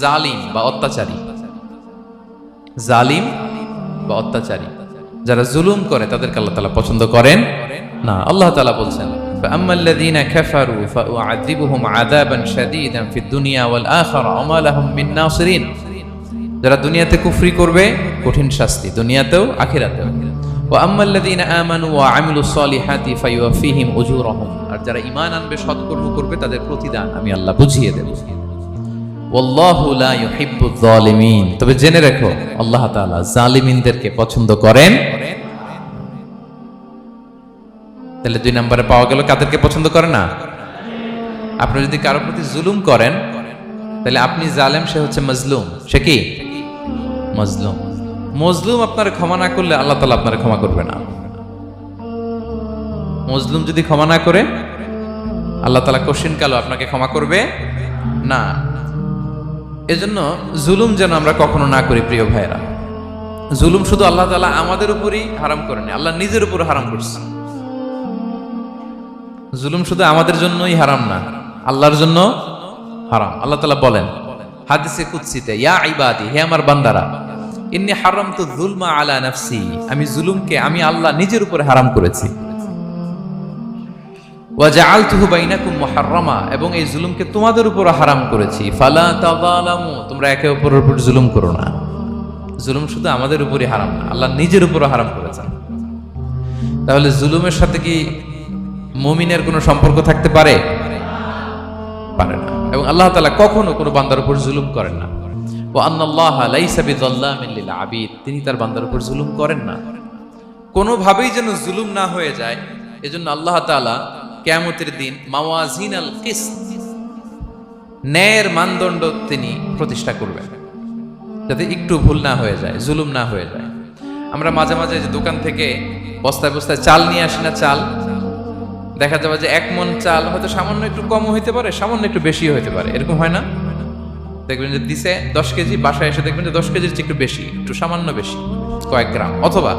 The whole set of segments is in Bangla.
জালিম বা অত্যাচারী জালিম বা অত্যাচারী যারা জুলুম করে তাদেরকে আল্লাহ তালা পছন্দ করেন না আল্লাহ তালা বলছেন فأما الذين كفروا فأعذبهم عذابا شديدا في الدنيا والآخرة وما لهم من ناصرين যারা দুনিয়াতে কুফরি করবে কঠিন শাস্তি দুনিয়াতেও আখিরাতেও ও আম্মাল্লাযীনা আমানু ওয়া আমিলুস সলিহাতি ফায়ুওয়াফিহিম উজুরাহুম আর যারা ঈমান আনবে সৎকর্ম করবে তাদের প্রতিদান আমি আল্লাহ বুঝিয়ে দেব তবে জেনে রেখো, আল্লাহ জালিমিনদেরকে পছন্দ করেন। তাহলে দুই নম্বরে পাওয়া গেল কাদেরকে পছন্দ করে না? আপনি যদি কারও প্রতি জুলুম করেন, তাহলে আপনি জালেম, সে হচ্ছে মজলুম। সে কি? মজলুম। মজলুম আপনার ক্ষমা না করলে আল্লাহ তালা আপনার ক্ষমা করবে না। মজলুম যদি ক্ষমা না করে, আল্লাহ তালা কশিন কালো আপনাকে ক্ষমা করবে না। এজন্য জুলুম যেন আমরা কখনো না করি, প্রিয় ভাইরা জুলুম শুধু আল্লাহ তালা আমাদের উপরই হারাম করেনি, আল্লাহ নিজের উপর হারাম করছে। জুলুম শুধু আমাদের জন্যই হারাম না, আল্লাহর জন্য হারাম। আল্লাহ তালা বলেন, হাদিসে কুৎসিতে ইয়া ইবাদি, হে আমার বান্দারা, ইন্নি হারাম তো জুলমা আলা নাফসি, আমি জুলুমকে আমি আল্লাহ নিজের উপরে হারাম করেছি। ওয়াজআলতুহু বাইনাকুম মুহাররামা, এবং এই জুলুমকে তোমাদের উপর হারাম করেছি। ফালা তাযালামু, তোমরা একে অপরের উপর জুলুম করো না। জুলুম শুধু আমাদের উপরই হারাম না, আল্লাহ নিজের উপরও হারাম করেছেন। তাহলে জুলুমের সাথে কি মমিনের কোনো সম্পর্ক থাকতে পারে? পারে না। এবং আল্লাহ তাআলা কখনো কোনো বান্দার উপর জুলুম করেন না। ও আন্নাল্লাহ লাইসা বিযাল্লামিন লিল আবিদ তিনি তার বান্দার উপর জুলুম করেন না। কোনোভাবেই যেন জুলুম না হয়ে যায়, এজন্য আল্লাহ তাআলা কিয়ামতের দিন মাওয়াজিন আল কিসত, ন্যায়ের মানদণ্ড তিনি প্রতিষ্ঠা করবেন। যাতে একটু ভুল না হয়ে যায়, জুলুম না হয়ে যায়। আমরা মাঝে মাঝে যে দোকান থেকে বস্তায় বস্তায় চাল নিয়ে আসি না চাল, দেখা যাবে যে এক মন চাল হয়তো সামান্য একটু কম হইতে পারে, সামান্য একটু বেশি হইতে পারে। এরকম হয় না? দেখবেন যে দিছে দশ কেজি, বাসায় এসে দেখবেন যে দশ কেজির চেয়ে একটু বেশি, একটু সামান্য বেশি, কয়েক গ্রাম। অথবা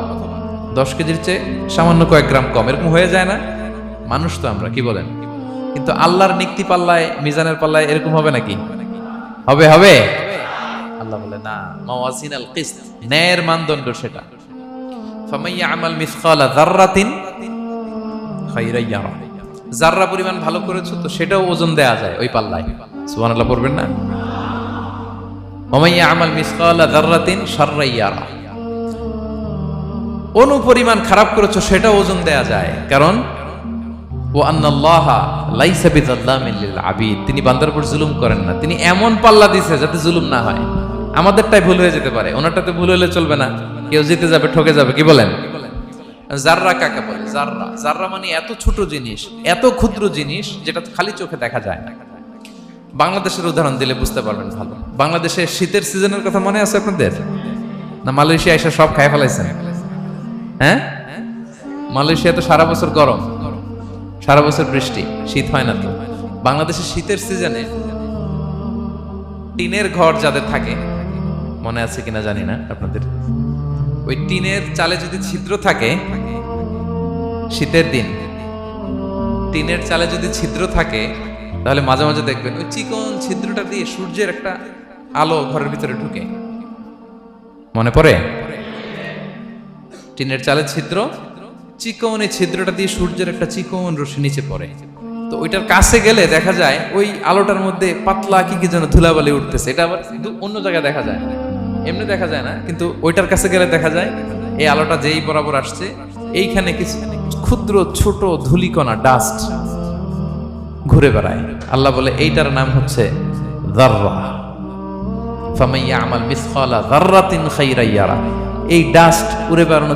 দশ কেজির চেয়ে সামান্য কয়েক গ্রাম কম, এরকম হয়ে যায় না? মানুষ তো আমরা, কি বলেন? কিন্তু আল্লাহর নিক্তি পাল্লায়, মিজানের পাল্লায় এরকম হবে নাকি? হবে হবে? আল্লাহ বলে, না, মাওয়াজিন আল ন্যায়ের মানদণ্ড সেটা। ফামাইয়া আমাল যাররাতিন যাররা পরিমাণ ভালো করেছ তো সেটাও ওজন দেয়া যায় ওই পাল্লায়। সুবহানাল্লাহ পড়বেন না? ওমাইয়া আমাল মিসকালা যাররাতিন শাররাই ইয়ারা। অনু পরিমাণ খারাপ করেছ সেটাও ওজন দেয়া যায়। কারণ ও আন্নাল্লাহ লাইসা বিযাল্লামিন লিল আবিদ। তিনি বান্দার উপর জুলুম করেন না। তিনি এমন পাল্লা দিছে যাতে জুলুম না হয়। আমাদেরটাই ভুল হয়ে যেতে পারে। ওনারটাতে ভুল হলে চলবে না। কেউ জিতে যাবে, ঠকে যাবে, কি বলেন? জাররা কাকে বলে? জাররা। জাররা মানে এত ছোট জিনিস, এত ক্ষুদ্র জিনিস যেটা খালি চোখে দেখা যায় না। বাংলাদেশের উদাহরণ দিলে বুঝতে পারবেন ভালো। বাংলাদেশের শীতের সিজনের কথা মনে আছে আপনাদের? না, মালয়েশিয়া এসে সব খাই ফেলাইছেন? হ্যাঁ? মালয়েশিয়া তো সারা বছর গরম। সারা বছর বৃষ্টি, শীত হয় না তো। বাংলাদেশের শীতের সিজনে টিনের ঘর যাদের থাকে, মনে আছে কিনা জানি না আপনাদের? ওই টিনের চালে যদি ছিদ্র থাকে, শীতের দিন, টিনের চালে যদি ছিদ্র থাকে, তাহলে মাঝে মাঝে দেখবেন ওই চিকন ছিদ্রটা দিয়ে সূর্যের একটা আলো ঘরের ভিতরে ঢুকে। মনে পড়ে? টিনের চালের ছিদ্র চিকন ছিদ্রটা দিয়ে সূর্যের একটা চিকন রশ্মি নিচে পড়ে। তো ওইটার কাছে গেলে দেখা যায় ওই আলোটার মধ্যে পাতলা কি কি যেন ধুলাবালি উঠতেছে। এটা আবার কিন্তু অন্য জায়গায় দেখা যায়। এমনি দেখা যায় না, কিন্তু ওইটার কাছে গেলে দেখা যায় এই আলোটা যেই বরাবর আসছে, এইখানে কিছু ক্ষুদ্র ছোট ধুলিকণা ডাস্ট ঘুরে বেড়ায়। আল্লাহ বলে, এইটার নাম হচ্ছে এই ডাস্ট উড়ে বেড়ানো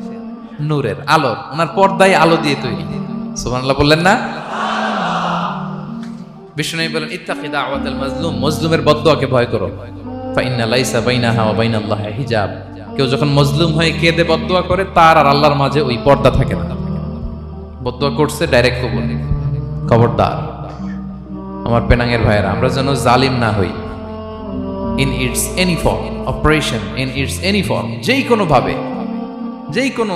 নূরের আলোর ওনার পর্দায় আলো দিয়ে তৈরি। সুবহানাল্লাহ বললেন না? বিষ্ণু বলেন, ইত্তাকি দাওয়াতাল মাজলুম মজলুমের বদদোয়াকে ভয় করো। ফাইন্না লাইসা বাইনাহা ওয়া বাইনাল্লাহি হিজাব কেউ যখন মজলুম হয়ে কেঁদে বদদোয়া করে, তার আর আল্লাহর মাঝে ওই পর্দা থাকে না। বদদোয়া করছে ডাইরেক্ট কবুল। খবরদার, আমার পেনাঙ্গের ভাইয়েরা, আমরা যেন জালিম না হই। In its any form operation in its any form যেই কোনো ভাবে, যেই কোনো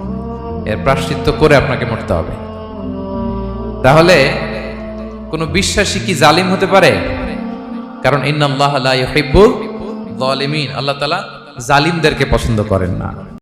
এর প্রাশ্চিত্য করে আপনাকে মরতে হবে। তাহলে কোনো বিশ্বাসী কি জালিম হতে পারে? কারণ ইন্নাল্লাহ লা আল্লাহ তাআলা জালিমদেরকে পছন্দ করেন না।